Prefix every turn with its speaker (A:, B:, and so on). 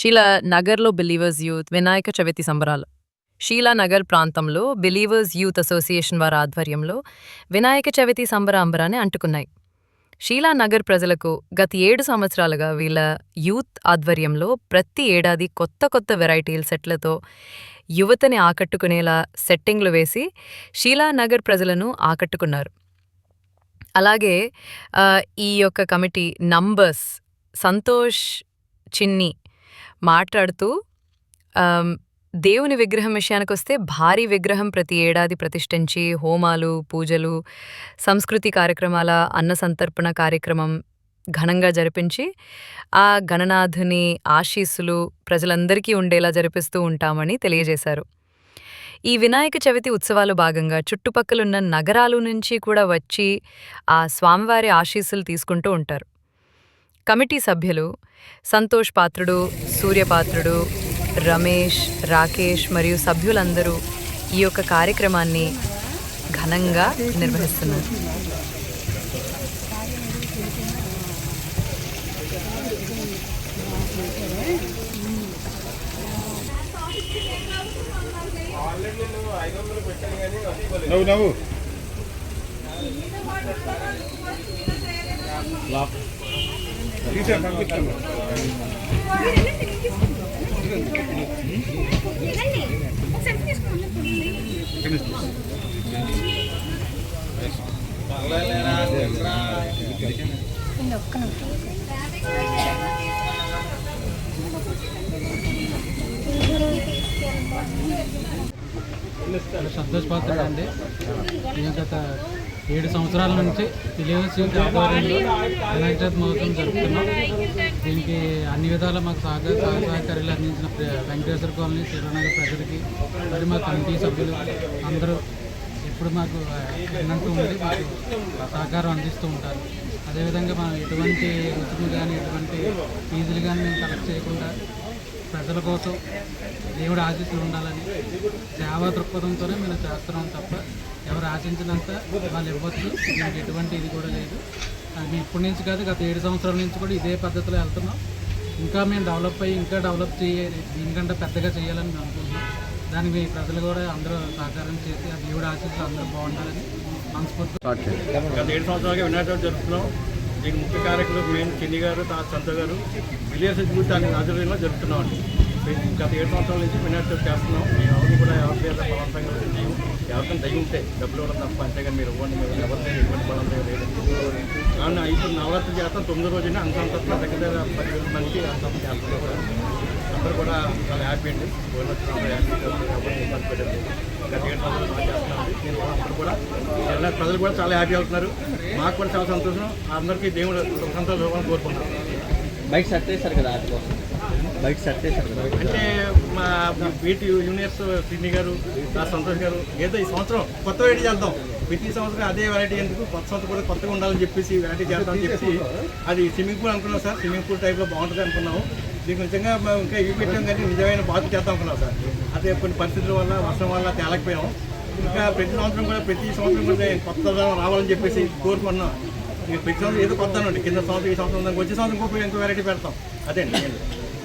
A: షీలా నగర్లో believers youth Vinayaka Chavithi సంబరాలు. షీలా నగర్ ప్రాంతంలో బిలీవర్స్ యూత్ అసోసియేషన్ వారి ఆధ్వర్యంలో వినాయక చవితి సంబరాంబరాన్ని అంటుకున్నాయి. షీలా నగర్ ప్రజలకు గత ఏడు సంవత్సరాలుగా వీళ్ళ యూత్ ఆధ్వర్యంలో ప్రతి ఏడాది కొత్త కొత్త వెరైటీల సెట్లతో యువతని ఆకట్టుకునేలా సెట్టింగ్లు వేసి షీలా నగర్ ప్రజలను ఆకట్టుకున్నారు. అలాగే ఈ యొక్క కమిటీ నంబర్స్ సంతోష్ చిన్ని మాట్లాడుతూ దేవుని విగ్రహం విషయానికొస్తే భారీ విగ్రహం ప్రతి ఏడాది ప్రతిష్ఠించి హోమాలు పూజలు సంస్కృతి కార్యక్రమాల అన్న సంతర్పణ కార్యక్రమం ఘనంగా జరిపించి ఆ గణనాథుని ఆశీస్సులు ప్రజలందరికీ ఉండేలా జరిపిస్తూ ఉంటామని తెలియజేశారు. ఈ వినాయక చవితి ఉత్సవాలు భాగంగా చుట్టుపక్కలున్న నగరాలు నుంచి కూడా వచ్చి ఆ స్వామివారి ఆశీస్సులు తీసుకుంటూ ఉంటారు. కమిటీ సభ్యులు సంతోష్ పాత్రుడు సూర్యపాత్రుడు రమేష్ రాకేష్ మరియు సభ్యులందరూ ఈ యొక్క కార్యక్రమాన్ని ఘనంగా నిర్వహిస్తున్నారు.
B: నవ్వు నవ్వు. లాక్
C: సంతోష్ పాత్ర అండి నేను గత ఏడు సంవత్సరాల నుంచి తెలియవలసి ఆధ్వర్యంలో వినాయక మహోత్సవం జరుపుతున్నాం దీనికి అన్ని విధాల మాకు సహకార సహాయ సహకారాలు అందించిన వెంకటేశ్వర కాలనీ శ్రీరానగర్ ప్రజలకి మరి మా కమిటీ సభ్యులు అందరూ ఎప్పుడు మాకు వినంటూ ఉండి మాకు సహకారం అందిస్తూ ఉంటారు. అదేవిధంగా మనం ఎటువంటి రుచులు కానీ ఎటువంటి ఫీజులు కానీ మేము కలెక్ట్ చేయకుండా ప్రజల కోసం దేవుడు ఆశీస్సులు ఉండాలని సేవా దృక్పథంతోనే మేము చేస్తున్నాం తప్ప ఎవరు ఆశించినంత వాళ్ళు ఇవ్వచ్చు. మనకి ఎటువంటి ఇది కూడా లేదు. అది మేము ఇప్పటి నుంచి కాదు గత ఏడు సంవత్సరాల నుంచి కూడా ఇదే పద్ధతిలో వెళ్తున్నాం. ఇంకా మేము డెవలప్ అయ్యి ఇంకా డెవలప్ చేయాలి దీనికంటే పెద్దగా చేయాలని మేము అనుకుంటున్నాం. దానికి మీ ప్రజలు కూడా అందరూ సహకారం చేసి ఆ దేవుడు ఆశీస్సులు అందరూ బాగుండాలని మనస్ఫూర్తిగా
B: గత ఏడు సంవత్సరాలుగా వినాయక చవితి జరుపుతున్నాం. దీనికి ముఖ్య కార్యకులు మెయిన్ చిన్ని గారు తా సంత గారు విలేజ్ గ్రూప్ దాని ఆధ్వర్యంలో జరుపుతున్నాం అండి. గత ఏడు సంవత్సరాల నుంచి వినాయక చవితి చేస్తున్నాం. ఎవరిని కూడా ఎవరి పేరు బలవంతంగా ఎవరికైనా దయ ఉంటే డబ్బులు ఇవ్వడం తప్ప అంతేగాని మీరు ఇవ్వండి మీరు ఎవరికైనా ఇవ్వండి బలవంతంగా లేదు కానీ ఇప్పుడు నవరాత్రి చేస్తాం తొమ్మిది రోజున అంత అంత దగ్గర దగ్గర పది వేల మందికి అంత చేస్తారు కూడా. అందరూ కూడా చాలా హ్యాపీ అండి. అందరూ కూడా చాలా ప్రజలు కూడా చాలా హ్యాపీ అవుతున్నారు. మాకు కూడా చాలా సంతోషం. అందరికీ దేవుడు సంతోషం కోరుకుంటున్నారు
D: బైక్ సెట్ చేశారు కదా బైక్ సెట్ చేశారు
B: అంటే బీటీ యూనియర్స్ సిడ్నీ గారు సంతోష్ గారు ఏదో ఈ సంవత్సరం కొత్త వెరైటీ చేద్దాం. ప్రతి సంవత్సరం అదే వెరైటీ ఎందుకు? కొత్త సంవత్సరం కూడా కొత్తగా ఉండాలని చెప్పేసి వెరైటీ చేద్దాం చెప్పి అది స్విమ్మింగ్ పూల్ అనుకున్నాం సార్. స్విమ్మింగ్ పూల్ టైప్లో బాగుంటుంది అనుకున్నాము. దీనికి నిజంగా మేము ఇంకా ఇవి పెట్టాం కానీ నిజమైన బాధ చేద్దాం అనుకున్నాం సార్. అదే కొన్ని పరిస్థితుల వల్ల వర్షం వల్ల తేలకపోయాం ఇంకా ప్రతి సంవత్సరం కూడా ప్రతి సంవత్సరం కూడా కొత్తగా రావాలని చెప్పేసి కోరుకున్నాం ఇక ప్రతి సంవత్సరం ఏదో కొత్త కింద సంవత్సరం ఈ సంవత్సరం వచ్చే సంవత్సరం ఇంకో ఇంకో వెరైటీ పెడతాం. అదే అండి.